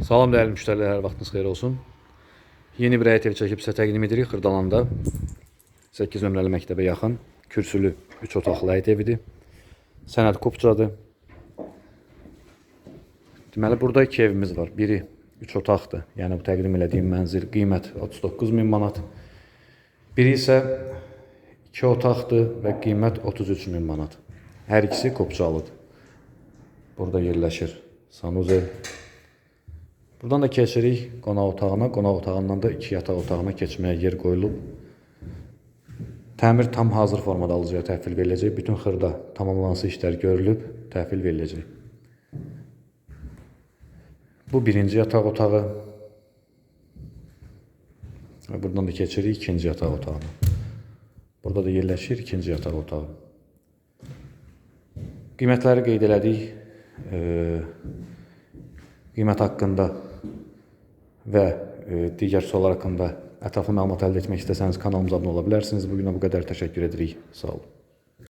Salam dəyərli müştərilər, hər vaxtınız xeyir olsun. Yeni bir həyət evi çəkib sizə təqdim edirik Xırdalanda. 8 nömrəli məktəbə yaxın, kürsülü 3 otaqlı həyət evidir. Sənəd kupçadır. Deməli, burada iki evimiz var. Biri 3 otaqdır. Yəni bu təqdim elədiyim mənzil qiymət 39 min manat. Biri isə 2 otaqdır və qiymət 33 min manat. Hər ikisi kopçalıdır. Burada yerləşir sanuzel. Buradan da keçirik qonaq otağına. Qonaq otağından da iki yataq otağına keçməyə yer qoyulub. Təmir tam hazır formada alıcıya təhvil veriləcək. Bütün xırda tamamlansın işlər görülüb, təhvil veriləcək. Bu birinci yataq otağı. Və buradan da keçirik ikinci yataq otağına. Burada da yerləşir ikinci yataq otağı. Qiymətləri qeyd elədik. Eee qiymət haqqında və e, digər suallar haqqında ətraflı məlumat əldə etmək istəsəniz kanalımıza abunə ola bilərsiniz. Bu günə bu qədər təşəkkür edirik. Sağ olun.